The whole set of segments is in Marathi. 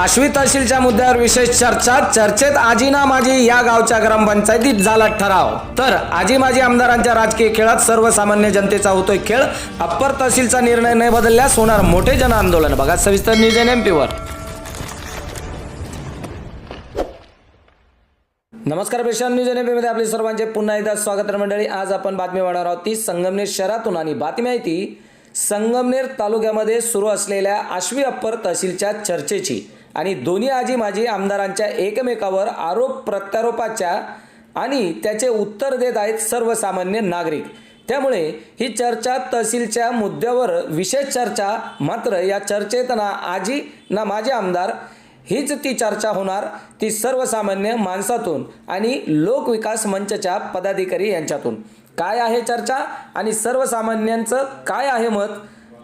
आश्वी तहसीलच्या मुद्द्यावर विशेष चर्चा. चर्चेत आजी ना माझी या गावच्या ग्रामपंचायतीत झाला ठराव. तर आजी माजी आमदारांच्या राजकीय खेळात सर्वसामान्य जनतेचा होतोय खेळ. अप्पर तहसीलचा निर्णय न बदलल्यास होणार मोठे जन आंदोलन बघा सविस्तर न्यूज एन एम पीवर नमस्कार पेशान न्यूज एनमध्ये आपले सर्वांचे पुन्हा एकदा स्वागत मंडळी. आज आपण बातमी वाढवणार आहोत ती संगमनेर शहरातून आणि बातमी आहे ती संगमनेर तालुक्यामध्ये सुरू असलेल्या आश्वी अप्पर तहसीलच्या चर्चेची. आणि दोन्ही आजी माजी आमदारांच्या एकमेकावर आरोप प्रत्यारोपाच्या आणि त्याचे उत्तर देत आहेत सर्वसामान्य नागरिक. त्यामुळे ही चर्चा तहसीलच्या मुद्द्यावर विशेष चर्चा मात्र या चर्चेत ना आजी ना माझे आमदार हीच ती चर्चा होणार ती सर्वसामान्य माणसातून आणि लोकविकास मंचच्या पदाधिकारी यांच्यातून. काय आहे चर्चा आणि सर्वसामान्यांचं काय आहे मत?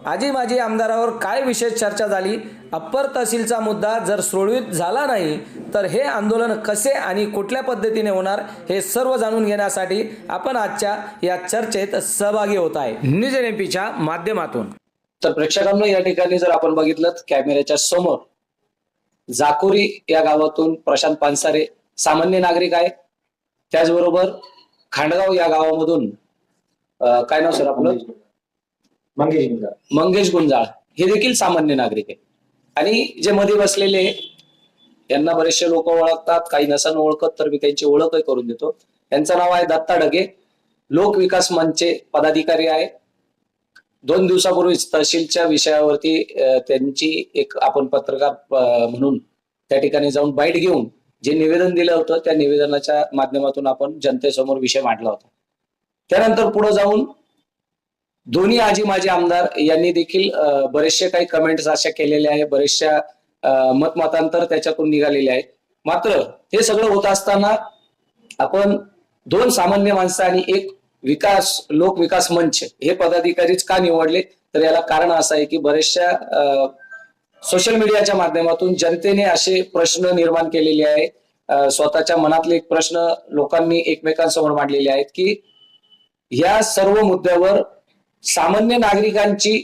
आजी माजी आमदारावर काय विशेष चर्चा झाली? अप्पर तहसीलचा मुद्दा जर सोडवित झाला नाही तर हे आंदोलन कसे आणि कुठल्या पद्धतीने होणार हे सर्व जाणून घेण्यासाठी आपण आजच्या या चर्चेत सहभागी होत आहे. न्यूज एन एमपीच्या माध्यमातून. तर प्रेक्षकांना या ठिकाणी जर आपण बघितलं कॅमेऱ्याच्या समोर जाकोरी या गावातून प्रशांत पानसारे सामान्य नागरिक आहे. त्याचबरोबर खांडगाव या गावामधून काय नाव सर आपलं? मंगेश गुंजाळ. मंगेश गुंजाळ. हे देखील सामान्य नागरिक आहे आणि जे मध्ये बसलेले यांना बरेचसे लोक ओळखतात. काही नसन ओळखत तर मी त्यांची ओळखही करून देतो. त्यांचं नाव आहे दत्ता डगे लोक विकास मंचचे पदाधिकारी आहे दोन दिवसापूर्वीच तहसीलच्या विषयावरती त्यांची एक आपण पत्रकार म्हणून त्या ठिकाणी जाऊन बाईट घेऊन जे निवेदन दिलं होतं त्या निवेदनाच्या माध्यमातून आपण जनतेसमोर विषय मांडला होता. त्यानंतर पुढे जाऊन दोन्ही आजी माजी आमदार यांनी देखील बरेचसे काही कमेंट्स अशा केलेल्या आहे बरेचशा मतमतांतर त्याच्यातून निघालेले आहे मात्र हे सगळं होत असताना आपण दोन सामान्य माणसं आणि एक विकास लोक विकास मंच हे पदाधिकारीच का निवडले? तर याला कारण असं आहे की बरेचशा सोशल मीडियाच्या माध्यमातून जनतेने असे प्रश्न निर्माण केलेले आहे. स्वतःच्या मनातले एक प्रश्न लोकांनी एकमेकांसमोर मांडलेले आहेत की या सर्व मुद्द्यावर सामान्य नागरिकांची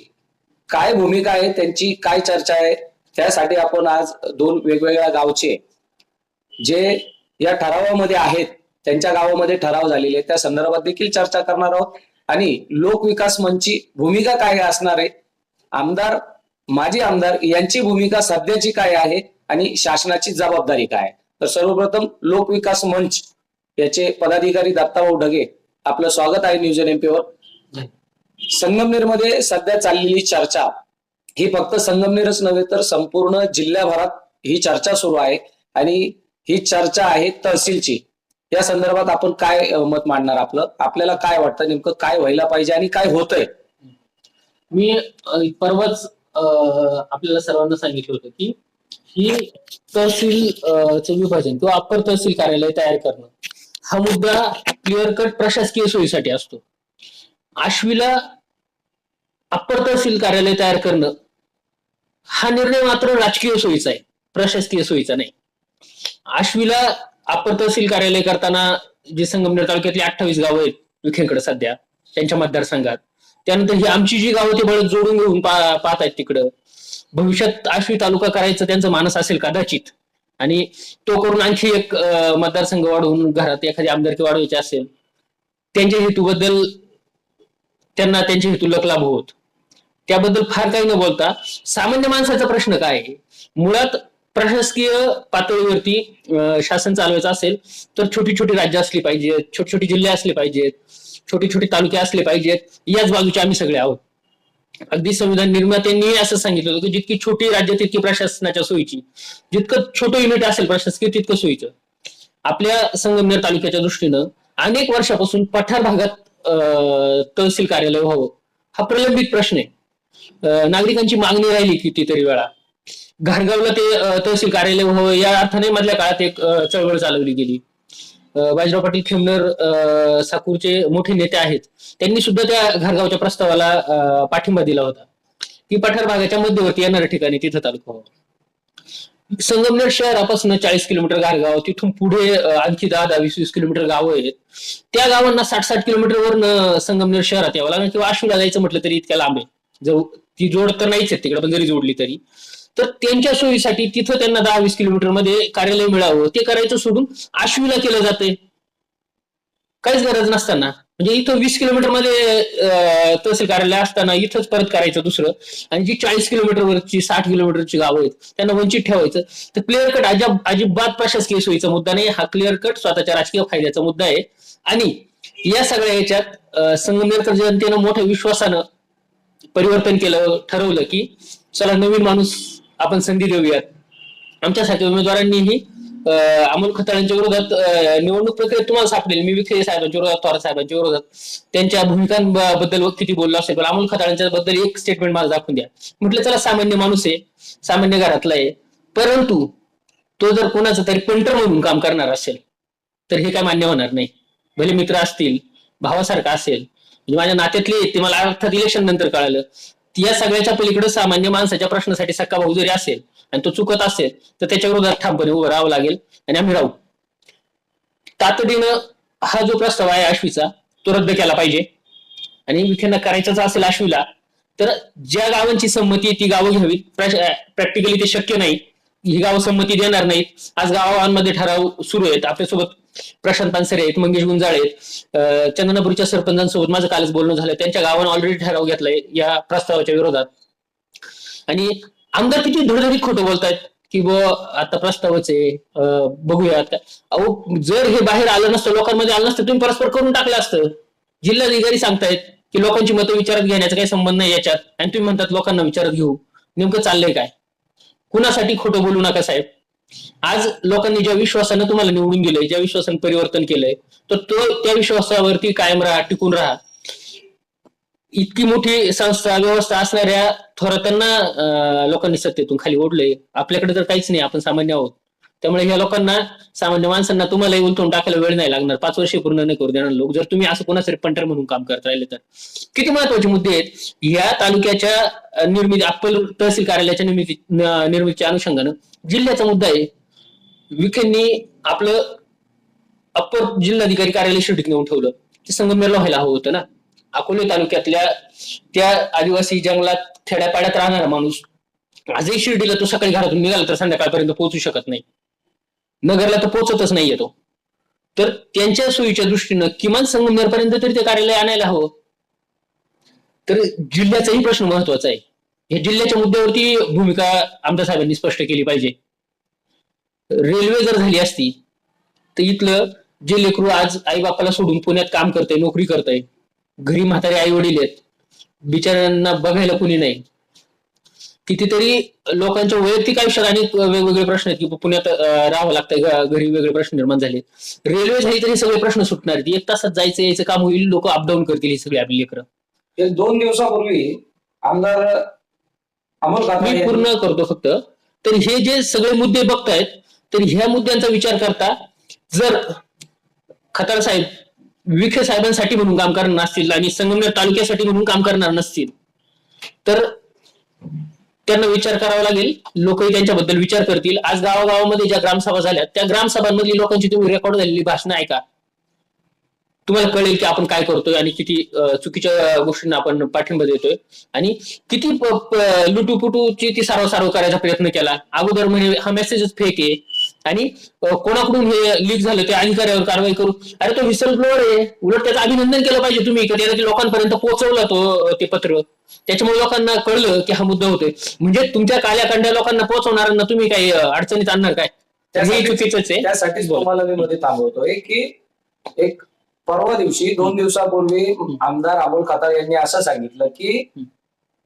काय भूमिका आहे त्यांची काय चर्चा आहे त्यासाठी आपण आज दोन वेगवेगळ्या गावचे जे या ठरावामध्ये आहेत त्यांच्या गावामध्ये ठराव झालेले त्या संदर्भात देखील चर्चा करणार आहोत. आणि लोकविकास मंचची भूमिका काय असणार आहे? आमदार माजी आमदार यांची भूमिका सध्याची काय आहे? आणि शासनाची जबाबदारी काय आहे? तर सर्वप्रथम लोकविकास मंच याचे पदाधिकारी दत्ताभाऊ ढगे आपलं स्वागत आहे न्यूज एमपीवर संगमनेरमध्ये सध्या चाललेली चर्चा ही फक्त संगमनेरच नव्हे तर संपूर्ण जिल्ह्याभरात ही चर्चा सुरू आहे. आणि ही चर्चा आहे तहसीलची. या संदर्भात आपण काय मत मांडणार आपलं? आपल्याला काय वाटतं? नेमकं काय व्हायला पाहिजे आणि काय होतंय? मी परवाच आपल्याला सर्वांना सांगितलं होतं की ही तहसील विभाजन किंवा अप्पर तहसील कार्यालय तयार करणं हा मुद्दा क्लिअर कट प्रशासकीय सोयीसाठी असतो. आश्वीला अप्पर तहसील कार्यालय तयार करणं हा निर्णय मात्र राजकीय सोयीचा आहे प्रशासकीय सोयीचा नाही. आश्वीला अप्पर तहसील कार्यालय करताना जे संगमनेर तालुक्यातली अठ्ठावीस गावं आहेत विखेकडे सध्या त्यांच्या मतदारसंघात त्यानंतर ही आमची जी गावं ते बळत जोडून घेऊन पा- पाहत आहेत तिकडं भविष्यात आश्वी तालुका करायचं त्यांचं मानस असेल कदाचित आणि तो करून आणखी एक मतदारसंघ वाढवून घरात एखादी आमदारकी वाढवायची असेल त्यांच्या हेतूबद्दल त्यांना त्यांचे हेतू लाभ होत. त्याबद्दल फार काही न बोलता सामान्य माणसाचा प्रश्न काय आहे? मुळात प्रशासकीय पातळीवरती शासन चालवायचं असेल तर छोटी छोटी राज्य असली पाहिजेत छोटे छोटे जिल्हे असले पाहिजेत छोटे छोटे तालुके असले पाहिजेत याच बाजूचे आम्ही सगळे आहोत. अगदी संविधान निर्मात्यांनी असं सांगितलं होतं की जितकी छोटी राज्य तितकी प्रशासनाच्या सोयीची. जितकं छोटं युनिट असेल प्रशासकीय तितकं सोयीचं. आपल्या संगमनेर तालुक्याच्या दृष्टीनं अनेक वर्षापासून पठार भागात तहसील कार्यालय व्हावं. हा प्रलंबित प्रश्न आहे. नागरिकांची मागणी राहिली कितीतरी वेळा. घारगावला ते तहसील कार्यालय व्हावं या अर्थाने मधल्या काळात एक चळवळ चालवली गेली. बाजीराव पाटील खेमनर साकूरचे मोठे नेते आहेत. त्यांनी सुद्धा त्या घारगावच्या प्रस्तावाला पाठिंबा दिला होता. की पठार भागाच्या मध्यवर्ती येणाऱ्या ठिकाणी तिथं तालुका व्हावा. संगमनेर शहरापासून चाळीस किलोमीटर गारगाव तिथून पुढे आणखी दहा दहा वीस वीस किलोमीटर गावं आहेत. त्या गावांना साठ साठ किलोमीटरवर संगमनेर शहरात यावं लागेल किंवा आशूला जायचं म्हटलं तरी इतक्या लांब आहे. जवळ ती जोड तर नाहीच आहे तिकडे पण जरी जोडली तरी. तर त्यांच्या सोयीसाठी तिथं त्यांना दहा वीस किलोमीटरमध्ये कार्यालय मिळावं. ते करायचं सोडून आश्वीला केलं जाते काहीच गरज नसताना. म्हणजे इथं वीस किलोमीटरमध्ये अं, तहसील कार्यालय असताना इथंच परत करायचं दुसरं. आणि जी चाळीस किलोमीटरवरची साठ किलोमीटरची गावं आहेत त्यांना वंचित ठेवायचं. तर क्लिअर कट अजिब अजिबात प्रशासकीय सोयीचा मुद्दा नाही. हा क्लिअर कट स्वतःच्या राजकीय फायद्याचा मुद्दा आहे. आणि या सगळ्या याच्यात अं, संगमनेरकर जनतेनं मोठ्या विश्वासानं परिवर्तन केलं ठरवलं की चला नवीन माणूस आपण संधी देऊयात. आमच्यासाठी उमेदवारांनीही अमोल खताळांच्या विरोधात निवडणूक प्रक्रियेत तुम्हाला सापडेल. मी विखे साहेबांच्या विरोधात थोरात साहेबांच्या विरोधात त्यांच्या भूमिकांबद्दल किती बोललो असेल पण अमोल खताळांच्या बद्दल एक स्टेटमेंट मला दाखवून द्या. म्हटलं चला सामान्य माणूस आहे सामान्य घरातला आहे. परंतु तो जर कोणाचं तरी पेंटर म्हणून काम करणार असेल तर हे काय मान्य होणार नाही. भले मित्र असतील भावासारखा असेल म्हणजे माझ्या नात्यातले ते मला अर्थात इलेक्शन नंतर कळालं. या सगळ्याच्या पलीकडे सामान्य माणसाच्या प्रश्नासाठी सक्का भाऊ जरी असेल आणि तो चुकत असेल तर त्याच्या विरोधात ठामपणे उभं राहावं लागेल आणि आम्ही राहू. तातडीनं हा जो प्रस्ताव आहे आश्वीचा तो रद्द केला पाहिजे. आणि विखेंना करायचाच असेल आश्वीला तर ज्या गावांची संमती आहे ती गावं घ्यावी प्रॅक्टिकली ते शक्य नाही. ही गाव संमती देणार नाहीत. आज गावांमध्ये ठराव सुरू आहेत. आपल्यासोबत प्रशांत पानसरे आहेत मंगेश गुंजाळे आहेत. अं, चंदनापूरच्या सरपंचांसोबत माझं कालच बोलणं झालं. त्यांच्या गावानं ऑलरेडी ठराव घेतलाय या प्रस्तावाच्या विरोधात. आणि आमदार किती धडधडीत खोटं बोलतायत की ब आता प्रस्तावच आहे. अं, बघूयात. अहो जर हे बाहेर आलं नसतं लोकांमध्ये आलं नसतं तुम्ही परस्पर करून टाकलं असतं. जिल्हाधिकारी सांगतायत की लोकांची मतं विचारात घेण्याचा काही संबंध नाही याच्यात. आणि तुम्ही म्हणतात लोकांना विचारात घेऊ. नेमकं चाललंय काय? कुणासाठी खोटं बोलू नका साहेब? आज लोकांनी ज्या विश्वासानं तुम्हाला निवडून दिलंय ज्या विश्वासानं परिवर्तन केलंय तर तो त्या विश्वासावरती कायम राहा टिकून राहा. इतकी मोठी संस्था व्यवस्था असणाऱ्या थोरातांना अं, लोकांनी सत्तेतून खाली ओढलंय. आपल्याकडे तर काहीच नाही आपण सामान्य आहोत. त्यामुळे ह्या लोकांना सामान्य माणसांना तुम्हालाही उलथून टाकायला वेळ नाही लागणार. पाच वर्षे पूर्ण नाही करू देणार लोक. जर तुम्ही असं कोणासाठी पंटर म्हणून काम करत राहिले तर. किती महत्त्वाचे मुद्दे आहेत? या तालुक्याच्या निर्मिती अप्पल तहसील कार्यालयाच्या निर्मिती निर्मितीच्या अनुषंगानं जिल्ह्याचा मुद्दा आहे. विखेंनी आपलं अप्पर जिल्हाधिकारी कार्यालय शिर्डीत नेऊन ठेवलं. ते संगमनेरला व्हायला हवं होतं ना. अकोले तालुक्यातल्या त्या आदिवासी जंगलात खेड्यापाड्यात राहणारा माणूस आजही शिर्डीला तो सकाळी घरातून निघाला तर संध्याकाळपर्यंत पोहोचू शकत नाही. नगरला तर पोहोचतच नाहीये तो. तर त्यांच्या सोयीच्या दृष्टीनं किमान संगमनेरपर्यंत तरी ते कार्यालय आणायला हवं. तर जिल्ह्याचाही प्रश्न महत्त्वाचा आहे. या जिल्ह्याच्या मुद्द्यावरती भूमिका आमदार साहेबांनी स्पष्ट केली पाहिजे. रेल्वे जर झाली असती तर इथलं जे लेकरू आज आई बापाला सोडून पुण्यात काम करतंय नोकरी करतंय घरी म्हातारे आई वडील आहेत बिचाऱ्यांना बघायला कुणी नाही. कितीतरी लोकांच्या वैयक्तिक आयुष्यात अनेक वेगवेगळे प्रश्न आहेत. की पुण्यात राहावं लागतंय घरी वेगळे प्रश्न निर्माण झाले. रेल्वे झाली तरी सगळे प्रश्न सुटणार आहेत. एक तासात जायचं यायचं काम होईल लोक अपडाऊन करतील ही सगळी आपली लेकरं. दोन दिवसापूर्वी आमदार अमोल मी पूर्ण करतो फक्त. तर हे जे सगळे मुद्दे बघतायत तर ह्या मुद्द्यांचा विचार करता जर खताळ साहेब विखे साहेबांसाठी म्हणून काम करणार नसतील आणि संगमनेर तालुक्यासाठी म्हणून काम करणार नसतील तर त्यांना विचार करावा लागेल. लोकही त्यांच्याबद्दल विचार करतील. आज गावागावामध्ये ज्या ग्रामसभा झाल्या त्या ग्रामसभांमधली लोकांची तुम्ही रेकॉर्ड झालेली भाषणं ऐका. तुम्हाला कळेल की आपण काय करतोय आणि किती चुकीच्या गोष्टींना आपण पाठिंबा देतोय. आणि किती लुटूपुटूची ती सारव सारव करायचा प्रयत्न केला. अगोदर म्हणजे हा मेसेजच फेक आहे. आणि कोणाकडून हे लीक झालं त्या अधिकाऱ्यावर कारवाई करू अरे तो विसल ब्लोअर आहे उलट त्याचं अभिनंदन केलं पाहिजे तुम्ही की ते लोकांपर्यंत पोहोचवलं तो ते पत्र त्याच्यामुळे लोकांना कळलं की हा मुद्दा होतोय म्हणजे तुमच्या काल्या कंड्या लोकांना पोहोचवणाऱ्यांना तुम्ही काही अडचणीत आणणार काय हे चुकीचंच आहे त्यासाठीच. तुम्हाला मी मध्ये थांबवतोय की एक परवा दिवशी दोन दिवसापूर्वी आमदार अमोल खताळ यांनी असं सांगितलं की.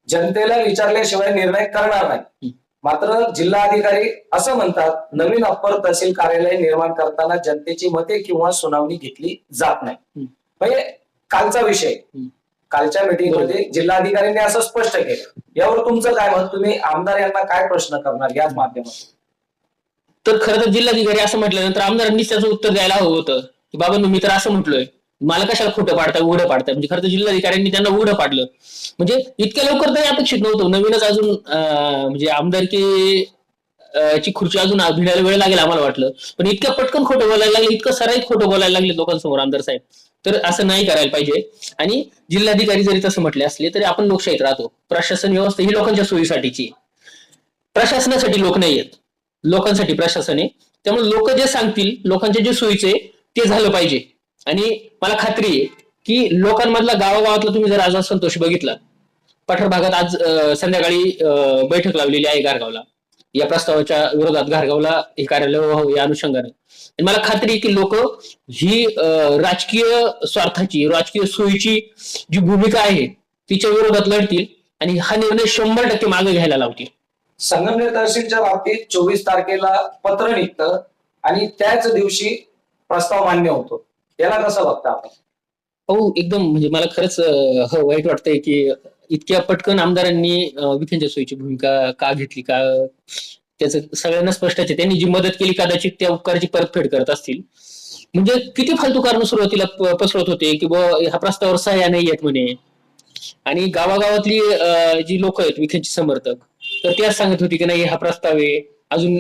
जनतेला विचारल्याशिवाय निर्णय करणार नाही. मात्र जिल्हाधिकारी असं म्हणतात नवीन अप्पर तहसील कार्यालय निर्माण करताना जनतेची मते किंवा सुनावणी घेतली जात नाही. म्हणजे कालचा विषय. कालच्या मीटिंगमध्ये जिल्हाधिकाऱ्यांनी असं स्पष्ट केलं. यावर तुमचं काय मत? तुम्ही आमदार यांना काय प्रश्न करणार याच माध्यमातून? तर खरं तर जिल्हाधिकारी असं म्हटल्यानंतर आमदारांनी त्याचं उत्तर द्यायला हवं होतं. की बाबा मी तर असं म्हटलोय. मला कशाला खोटं पाडताय उघडं पाडताय? म्हणजे खरं तर जिल्हाधिकाऱ्यांनी त्यांना उघडं पाडलं. म्हणजे इतक्या लवकर तरी अपेक्षित नव्हतं. नवीनच अजून म्हणजे आमदारकी ची खुर्ची अजून भिडायला वेळ लागेल आम्हाला वाटलं. पण इतकं पटकन खोटं बोलायला लागले इतकं सराईत खोटं बोलायला लागले लोकांसमोर आमदार साहेब. तर असं नाही करायला पाहिजे. आणि जिल्हाधिकारी जरी तसं म्हटले असले तरी आपण लोकशाहीत राहतो. प्रशासन व्यवस्था ही लोकांच्या सोयीसाठीची प्रशासनासाठी लोक नाही आहेत. लोकांसाठी प्रशासन आहे. त्यामुळे लोक जे सांगतील लोकांचे जे सोयीचे ते झालं पाहिजे. आणि मला खात्री आहे की लोकांमधला गावागावातला तुम्ही जर आज असंतोष बघितला पठार भागात आज संध्याकाळी अं, बैठक लावलेली आहे गारगावला. या प्रस्तावाच्या विरोधात गारगावला हे कार्यालय व्हावं या अनुषंगाने. आणि मला खात्री आहे की लोक ही अं, राजकीय स्वार्थाची राजकीय सोयीची जी भूमिका आहे तिच्या विरोधात लढतील आणि हा निर्णय शंभर टक्के मागे घ्यायला लावतील. संगमनेर तहसीलच्या बाबतीत चोवीस तारखेला पत्र निघतं आणि त्याच दिवशी प्रस्ताव मान्य होतो. याला कसं बघता आपण? हो एकदम म्हणजे मला खरंच हो वाईट वाटतंय की इतक्या पटकन आमदारांनी विखेंच्या सोयीची भूमिका का घेतली? का त्याचं सगळ्यांना स्पष्ट आहे. त्यांनी जी मदत केली कदाचित त्या उपकाराची परतफेड करत असतील. म्हणजे किती फालतू कारण सुरुवातीला पसरत पसरवत होते की बुवा ह्या प्रस्तावावर सह्या नाही येत म्हणे. आणि गावागावातली जी लोक आहेत विखेंची समर्थक तर त्या सांगत होती की नाही हा प्रस्ताव आहे. अजून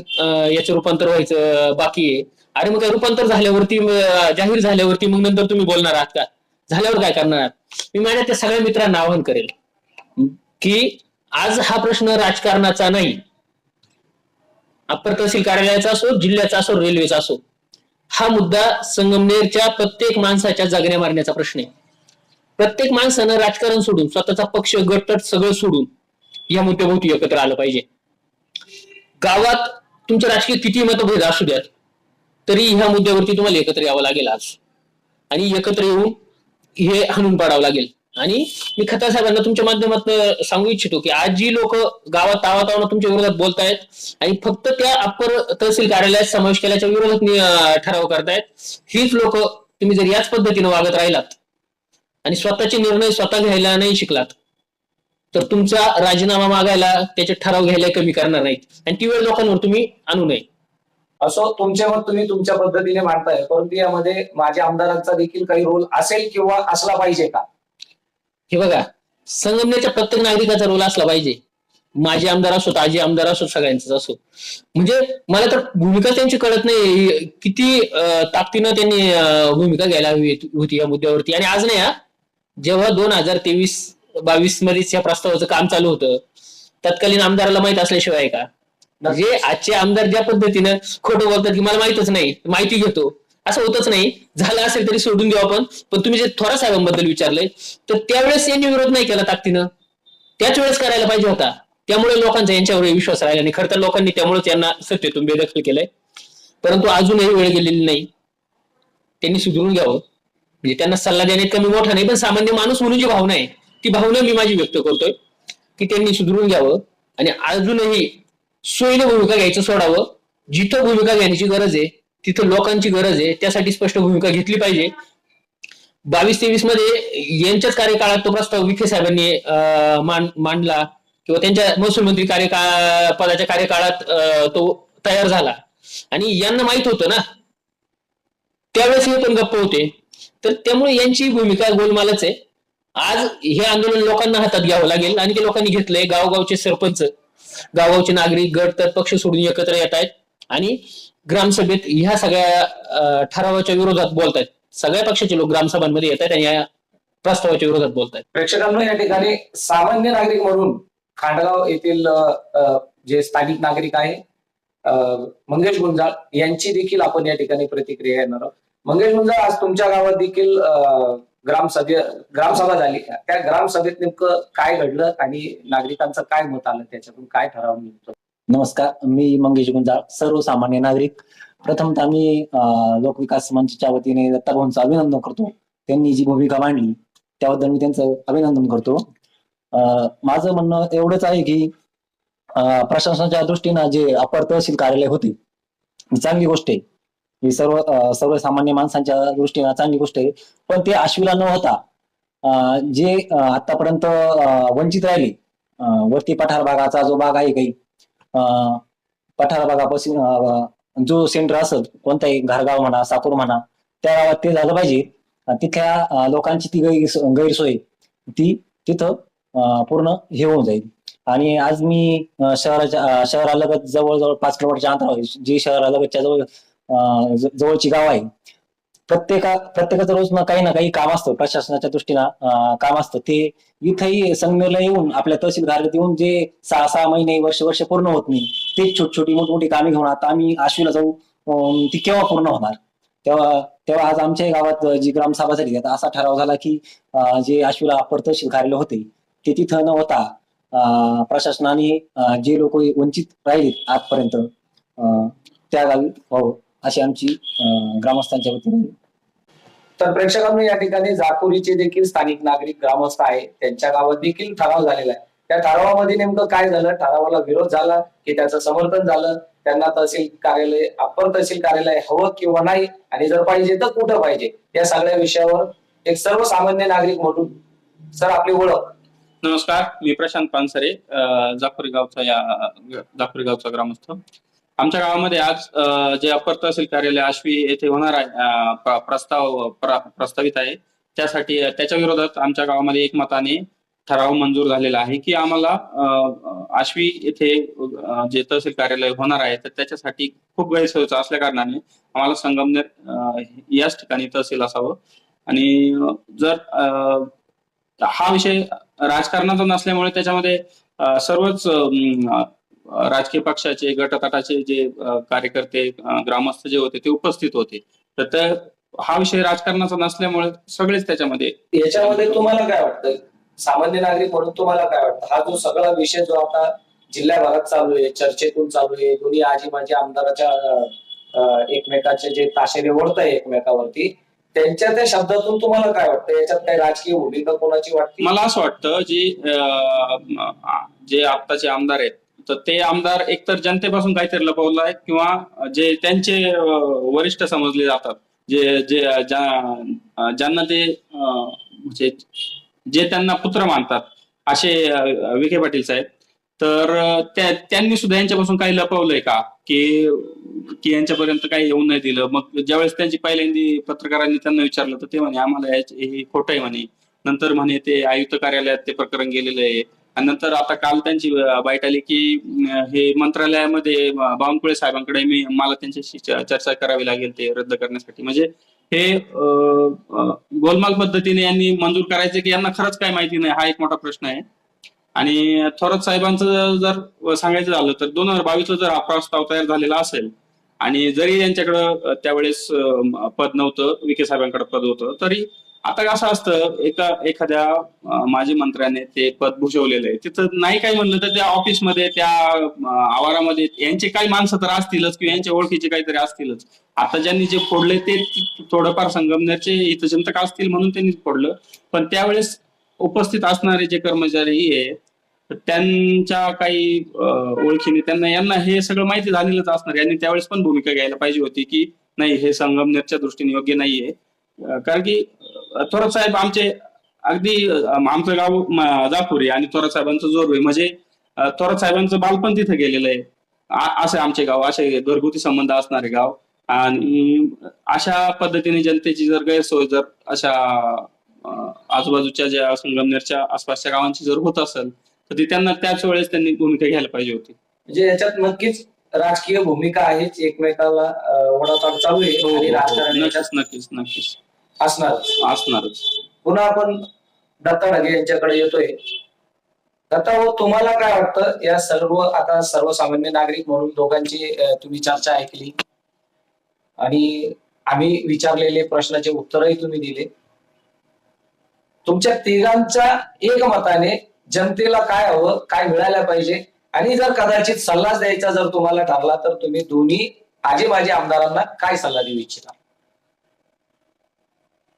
याचं रूपांतर व्हायचं बाकी आहे. अरे मग काय रूपांतर झाल्यावरती जाहीर झाल्यावरती मग नंतर तुम्ही बोलणार आहात का? झाल्यावर काय करणार आहात? मी माझ्या त्या सगळ्या मित्रांना आवाहन करेल की आज हा प्रश्न राजकारणाचा नाही. अप्पर तहसील कार्यालयाचा असो जिल्ह्याचा असो रेल्वेचा असो हा मुद्दा संगमनेरच्या प्रत्येक माणसाच्या जागण्या मारण्याचा प्रश्न आहे. प्रत्येक माणसानं राजकारण सोडून स्वतःचा पक्ष गटट सगळं सोडून या मुद्द्याभोवती एकत्र आलं पाहिजे. गावात तुमचं राजकीय किती मतभेद असू द्यात. तरी ह्या मुद्द्यावरती तुम्हाला एकत्र यावं लागेल आज. आणि एकत्र येऊन हे हाणून पाडावं लागेल. आणि मी खता साहेबांना तुमच्या माध्यमातून सांगू इच्छितो की आज जी लोक गावात तावातावानं तुमच्या विरोधात बोलतायत आणि फक्त त्या अप्पर तहसील कार्यालयात समावेश केल्याच्या विरोधात ठराव करतायत हीच लोक तुम्ही जर याच पद्धतीने वागत राहिलात आणि स्वतःचे निर्णय स्वतः घ्यायला नाही शिकलात तर तुमचा राजीनामा मागायला त्याचे ठराव घ्यायला कमी करणार नाहीत. आणि ती वेळ लोकांवर तुम्ही आणू नये. असो तुमचे मत तुम्ही तुमच्या पद्धतीने मांडताय परंतु यामध्ये माझ्या आमदारांचा देखील काही रोल असेल किंवा असला पाहिजे का? हे बघा संगमनेच्या प्रत्येक नागरिकाचा रोल असला पाहिजे. माझे आमदार असो ताजी आमदार असो सगळ्यांचाच असो. म्हणजे मला तर भूमिका त्यांची कळत नाही किती ताकदीनं त्यांनी भूमिका घ्यायला हवी होती या मुद्द्यावरती. आणि आज नाही हा जेव्हा दोन हजार तेवीस बावीस मध्येच या प्रस्तावाचं काम चालू होतं तत्कालीन आमदाराला माहीत असल्याशिवाय का? म्हणजे आजचे आमदार ज्या पद्धतीनं खोटं बोलतात की मला माहितच नाही माहिती घेतो. असं होतच नाही. झालं असेल तरी सोडून देऊ आपण. पण तुम्ही जे थोरा साहेबांबद्दल विचारलंय तर त्यावेळेस यांनी विरोध नाही केला ताकदीनं. त्याच वेळेस करायला पाहिजे होता. त्यामुळे लोकांचा यांच्यावर विश्वास राहिला आणि खरं तर लोकांनी त्यामुळेच यांना सत्तेतून बेदखल केलंय. परंतु अजूनही वेळ गेलेली नाही. त्यांनी सुधरून घ्यावं. म्हणजे त्यांना सल्ला देण्यात कमी मोठा नाही पण सामान्य माणूस म्हणून जी भावना आहे ती भावना मी माझी व्यक्त करतोय की त्यांनी सुधरून घ्यावं. आणि अजूनही सोयीने भूमिका घ्यायचं सोडावं. जिथं भूमिका घेण्याची गरज आहे तिथं लोकांची गरज आहे त्यासाठी स्पष्ट भूमिका घेतली पाहिजे. बावीस तेवीसमध्ये यांच्याच कार्यकाळात तो प्रस्ताव विखे साहेबांनी मांडला किंवा त्यांच्या महसूल मंत्री कार्यकाळ पदाच्या कार्यकाळात तो तयार झाला. आणि यांना माहीत होतं ना त्यावेळेस हे पण गप्प होते. तर त्यामुळे यांची भूमिका गोलमालच आहे. आज हे आंदोलन लोकांना हातात घ्यावं लागेल. आणि ते लोकांनी घेतलंय गावगावचे सरपंच. गावगावचे नागरिक गट तर पक्ष सोडून एकत्र येत आहेत. आणि ग्रामसभेत ह्या सगळ्या ठरावाच्या विरोधात बोलतायत. सगळ्या पक्षाचे लोक ग्रामसभांमध्ये येत आहेत आणि या प्रस्तावाच्या विरोधात बोलतायत. प्रेक्षकांना या ठिकाणी सामान्य नागरिक म्हणून खांडगाव येथील अ, जे स्थानिक नागरिक आहे मंगेश गुंजाळ यांची देखील आपण या ठिकाणी प्रतिक्रिया येणार आहोत. मंगेश गुंजाळ आज तुमच्या गावात देखील ग्रामसभे ग्रामसभा झाली. त्या ग्रामसभेत नेमकं काय घडलं आणि नागरिकांचं काय मत आलं? त्याच्यातून काय ठराव निघतो नमस्कार मी मंगेश गुंजाळ सर्वसामान्य नागरिक. प्रथमतः मी लोकविकास मंचच्या वतीने दत्ताभाऊंचं अभिनंदन करतो. त्यांनी जी भूमिका मांडली त्याबद्दल मी त्यांचं अभिनंदन करतो. अं, माझं म्हणणं एवढंच आहे की प्रशासनाच्या दृष्टीनं जे अपर तहसील कार्यालय होते चांगली गोष्ट आहे. ही सर्व सर्वसामान्य माणसांच्या दृष्टीने चांगली गोष्ट आहे. पण ते आश्विला न होता जे आतापर्यंत वंचित राहिले वरती पठार भागाचा जो भाग आहे काही अं, पठार भागापासून जो सेंटर असत कोणताही घरगाव म्हणा सापूर म्हणा त्या गावात ते झालं पाहिजे. तिथल्या लोकांची ती गैर गैरसोय ती तिथं अं, पूर्ण हे होऊन जाईल. आणि आज मी शहराच्या शहरालगत जवळजवळ पाच किलोमीटरच्या अंतरावर जी शहरालगतच्या जवळ जवळची गाव आहे. प्रत्येका प्रत्येकाचं रोज ना काही ना काही काम असतं. प्रशासनाच्या दृष्टीनं काम असतं. ते इथंही संगमेरला येऊन आपल्या तहसील येऊन जे सहा सहा महिने वर्ष वर्ष पूर्ण होत नाही ते छोटी छोटी मोठमोठी कामे घेऊन आता आम्ही आश्वीला जाऊ ती केव्हा पूर्ण होणार? तेव्हा तेव्हा आज आमच्या गावात जी ग्रामसभा झाली आता असा ठराव झाला की जे आश्वीला अप्पर तहसील कार्यालय होते ते तिथं न होता प्रशासनाने जे लोक वंचित राहिलेत आजपर्यंत अं, त्या गावी हो. अशी आमची ग्रामस्थांच्या वतीने. तर प्रेक्षकांनो या ठिकाणी जाकुरीचे देखील स्थानिक नागरिक ग्रामस्थ आहेत. त्यांच्या गावात देखील ठराव झालेला आहे. त्या ठरावामध्ये नेमकं काय झालं? ठरावाला विरोध झाला की त्याचं समर्थन झालं? त्यांना तहसील कार्यालय अप्पर तहसील कार्यालय हवं किंवा नाही? आणि जर पाहिजे तर कुठं पाहिजे? या सगळ्या विषयावर एक सर्वसामान्य नागरिक म्हणून सर आपली ओळख. नमस्कार मी प्रशांत पानसरे जाफरी गावचा या जाफरी गावचा ग्रामस्थ. आमच्या गावामध्ये आज जे अपर तहसील कार्यालय आश्वी येथे होणार आहे प्रस्ताव प्रस्तावित आहे त्यासाठी त्याच्या विरोधात आमच्या गावामध्ये एकमताने ठराव मंजूर झालेला आहे की आम्हाला अ, आश्वी येथे जे तहसील कार्यालय होणार आहे तर त्याच्यासाठी खूप गैरसोयीचं असल्या कारणाने आम्हाला संगमनेर याच ठिकाणी तहसील असावं. आणि जर अ, हा विषय राजकारणाचा नसल्यामुळे त्याच्यामध्ये सर्वच राजकीय पक्षाचे गटतटाचे जे कार्यकर्ते ग्रामस्थ जे होते ते उपस्थित होते. तर हा विषय राजकारणाचा नसल्यामुळे सगळेच त्याच्यामध्ये याच्यामध्ये तुम्हाला काय वाटतं? सामान्य नागरिक म्हणून तुम्हाला काय वाटतं? हा जो सगळा विषय जो आता जिल्ह्याभरात चालू आहे चर्चेतून चालू आहे दोन्ही आजी माजी आमदाराच्या एकमेकाचे जे ताशेरे ओढत आहे एकमेकावरती त्यांच्या त्या शब्दातून तुम्हाला काय वाटतं? याच्यात काही राजकीय भूमिका कोणाची वाटते? मला असं वाटतं जी जे आत्ताचे आमदार आहेत तर ते आमदार एकतर जनतेपासून काहीतरी लपवलं आहे किंवा जे त्यांचे वरिष्ठ समजले जातात. जे जे ज्यांना ते म्हणजे जे त्यांना पुत्र मानतात असे विखे पाटील साहेब. तर त्यांनी सुद्धा यांच्यापासून काही लपवलंय का? की की यांच्यापर्यंत काही येऊ नाही दिलं. मग ज्यावेळेस त्यांची पहिल्यांदी पत्रकारांनी त्यांना विचारलं तर ते म्हणे आम्हाला हे खोटं आहे म्हणे. नंतर म्हणे ते आयुक्त कार्यालयात ते प्रकरण गेलेलं आहे. आणि नंतर आता काल त्यांची बाईट आली की हे मंत्रालयामध्ये बावनकुळे साहेबांकडे मी मला त्यांच्याशी चर्चा करावी लागेल ते रद्द करण्यासाठी. म्हणजे हे गोलमाल पद्धतीने यांनी मंजूर करायचे की यांना खरंच काय माहिती नाही हा एक मोठा प्रश्न आहे. आणि थोरात साहेबांचं जर सांगायचं झालं तर दोन हजार बावीसला जर हा प्रस्ताव तयार झालेला असेल आणि जरी यांच्याकडं त्यावेळेस पद नव्हतं विखे साहेबांकडे पद होतं तरी आता असं असतं एका एखाद्या माजी मंत्र्याने ते पद भूषवलेलं आहे. तिथं नाही काय म्हणलं तर त्या ऑफिसमध्ये त्या आवारामध्ये यांचे काही माणसं तर असतीलच किंवा यांच्या ओळखीचे काहीतरी असतीलच. आता ज्यांनी जे फोडले ते थोडंफार संगमनेरचे हितचिंतक असतील म्हणून त्यांनी फोडलं. पण त्यावेळेस उपस्थित असणारे जे कर्मचारी आहे त्यांच्या काही ओळखीने त्यांना यांना हे सगळं माहिती झालेलंच असणार. यांनी त्यावेळेस पण भूमिका घ्यायला पाहिजे होती की नाही हे संगमनेरच्या दृष्टीने योग्य नाहीये. कारण की थोरात साहेब आमचे अगदी आमचं गाव जाफुरी आणि थोरात साहेबांचं जोरवे म्हणजे थोरात साहेबांचं बालपण तिथं गेलेलं आहे. असे आमचे गाव असे घरगुती संबंध असणारे गाव. आणि अशा पद्धतीने जनतेची जर गैरसोय जर अशा आजूबाजूच्या ज्या संगमनेरच्या आसपासच्या गावांची जर होत असेल तर ती त्यांना त्याच वेळेस त्यांनी भूमिका घ्यायला पाहिजे होती. म्हणजे याच्यात नक्कीच राजकीय भूमिका आहेच. एकमेकाला ओढाताड चालू आहे हो, हो, राजकारण हो. नक्कीच नक्कीच नक्कीच. असणार. असणारच. पुन्हा आपण दत्ता ढगे यांच्याकडे येतोय. दत्ता हो तुम्हाला काय वाटतं? या सर्व आता सर्वसामान्य नागरिक म्हणून दोघांची तुम्ही चर्चा ऐकली. आणि आम्ही विचारलेले प्रश्नाचे उत्तरही तुम्ही दिले. तुमच्या तिघांच्या एकमताने जनतेला काय हवं काय मिळायला पाहिजे? आणि जर कदाचित सल्ला द्यायचा जर तुम्हाला ठरला तर तुम्ही दोन्ही आजी माझी आमदारांना काय सल्ला देऊ इच्छिता?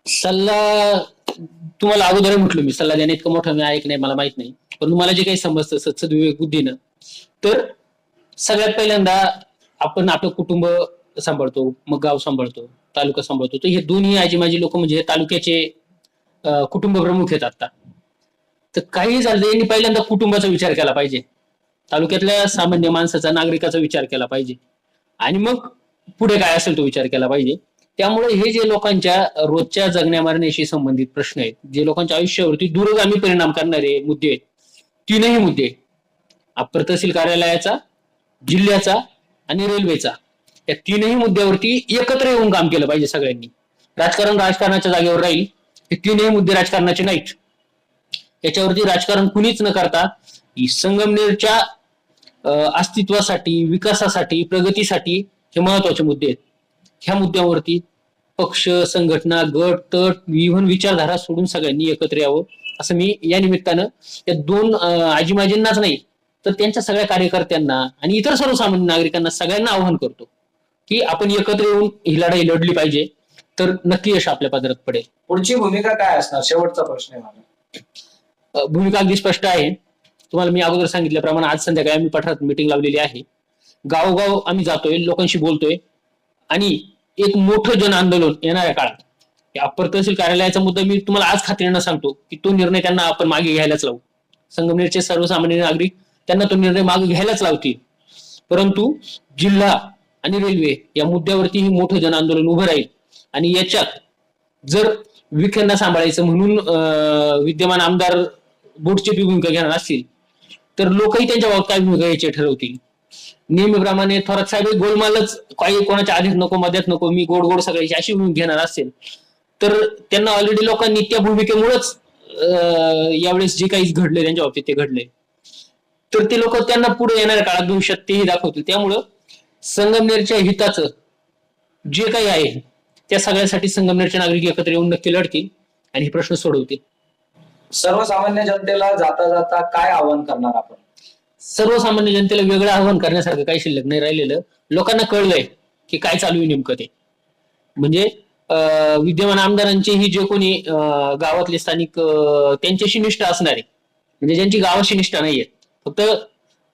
सल्ला तुम्हाला अगोदर म्हटलं मी सल्ला देणे इतकं मोठं मी ऐक नाही मला माहीत नाही. पण मला जे काही समजतं सत्सद विवेक बुद्धीनं तर सगळ्यात पहिल्यांदा आपण आपलं कुटुंब सांभाळतो मग गाव सांभाळतो तालुका सांभाळतो. तर हे दोन्ही आजी माझी लोक म्हणजे तालुक्याचे कुटुंब प्रमुख आहेत आता. तर काही झालं यांनी पहिल्यांदा कुटुंबाचा विचार केला पाहिजे. तालुक्यातल्या सामान्य माणसाचा नागरिकाचा विचार केला पाहिजे. आणि मग पुढे काय असेल तो विचार केला पाहिजे. त्यामुळे हे जे लोकांच्या रोजच्या जगण्या मारण्याशी संबंधित प्रश्न आहेत जे लोकांच्या आयुष्यावरती दूरगामी परिणाम करणारे मुद्दे आहेत तीनही मुद्दे अप्पर तहसील कार्यालयाचा जिल्ह्याचा आणि रेल्वेचा. या तीनही मुद्द्यावरती एकत्र येऊन काम केलं पाहिजे सगळ्यांनी. राजकारण राजकारणाच्या जागेवर राहील हे तीनही मुद्दे राजकारणाचे नाहीत. याच्यावरती राजकारण कुणीच न करता संगमनेरच्या अस्तित्वासाठी विकासासाठी प्रगतीसाठी हे महत्त्वाचे मुद्दे आहेत. ह्या मुद्द्यावरती पक्ष संघटना गट तट इव्हन विचारधारा सोडून सगळ्यांनी एकत्र यावं. असं मी या निमित्तानं या दोन आजीमाजींनाच नाही तर त्यांच्या सगळ्या कार्यकर्त्यांना आणि इतर सर्वसामान्य नागरिकांना सगळ्यांना आवाहन करतो की आपण एकत्र येऊन ही लढाई लढली पाहिजे. तर नक्की यश आपल्या पदरात पडेल. पुढची भूमिका काय असणार? शेवटचा प्रश्न आहे माझा भूमिका अगदी स्पष्ट आहे. तुम्हाला मी अगोदर सांगितल्याप्रमाणे आज संध्याकाळी आम्ही पठारात मिटिंग लावलेली आहे. गावोगाव आम्ही जातोय लोकांशी बोलतोय. आणि एक मोठं जन आंदोलन येणाऱ्या काळात. या अप्पर तहसील कार्यालयाचा मुद्दा मी तुम्हाला आज खात्रीनं सांगतो की तो निर्णय त्यांना आपण मागे घ्यायलाच लावू. संगमनेरचे सर्वसामान्य नागरिक त्यांना तो निर्णय मागे घ्यायलाच लावतील. परंतु जिल्हा आणि रेल्वे या मुद्द्यावरती ही मोठं जन आंदोलन उभं राहील. आणि याच्यात जर विखेंना सांभाळायचं म्हणून अं, विद्यमान आमदार बोर्डची भूमिका घेणार असतील तर लोकही त्यांच्या बाबत काय भूमिका घ्यायची ठरवतील? नेहमीप्रमाणे थोरात साहेब गोलमालच. काही कोणाच्या आधीच नको मध्यात नको मी गोड गोड सगळ्याची अशी भूमिका घेणार असेल. तर त्यांना ऑलरेडी लोकांनी त्या भूमिकेमुळेच अं, यावेळेस जे काही घडले त्यांच्या बाबतीत ते घडले तर ते लोक त्यांना पुढे येणाऱ्या काळात भविष्यात तेही दाखवतील. त्यामुळं संगमनेरच्या हिताचं जे काही आहे त्या सगळ्यासाठी संगमनेरचे नागरिक एकत्र येऊन नक्की लढतील आणि हे प्रश्न सोडवतील. सर्वसामान्य जनतेला जाता जाता काय आवाहन करणार आपण? सर्वसामान्य जनतेला वेगळं आव्हान करण्यासारखं काही शिल्लक नाही राहिलेलं. लोकांना कळलंय की काय चालू आहे नेमकं ते. म्हणजे अं, विद्यमान आमदारांचेही जे कोणी गावातले स्थानिक त्यांच्याशी निष्ठा असणार आहे. म्हणजे ज्यांची गावाशी निष्ठा नाहीये. फक्त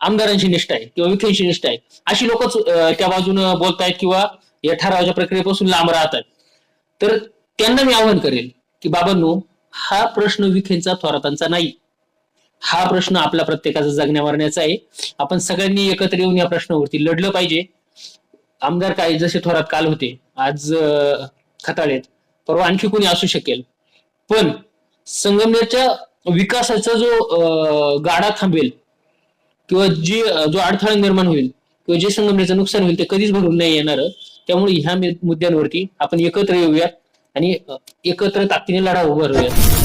आमदारांची निष्ठा आहे किंवा विखेंची निष्ठा आहे. अशी लोकच त्या बाजूनं बोलतायत किंवा या ठरावाच्या प्रक्रियेपासून लांब राहतात. तर त्यांना मी आवाहन करेल की बाबांनो हा प्रश्न विखेंचा थोरातांचा नाही. हा प्रश्न आपला प्रत्येकाचा जगण्या मरण्याचा आहे. आपण सगळ्यांनी एकत्र येऊन या प्रश्नावरती लढलं पाहिजे. आमदार काय जसे थोरात काल होते आज खताळेत परवा आणखी कोणी असू शकेल. पण संगमनेरच्या विकासाचा जो अं, गाडा थांबेल किंवा जी जो अडथळा निर्माण होईल किंवा जे संगमनेरचं नुकसान होईल ते कधीच भरून नाही येणार. त्यामुळे ह्या मुद्द्यांवरती आपण एकत्र येऊयात आणि एकत्र ताकदीने लढा उभारूयात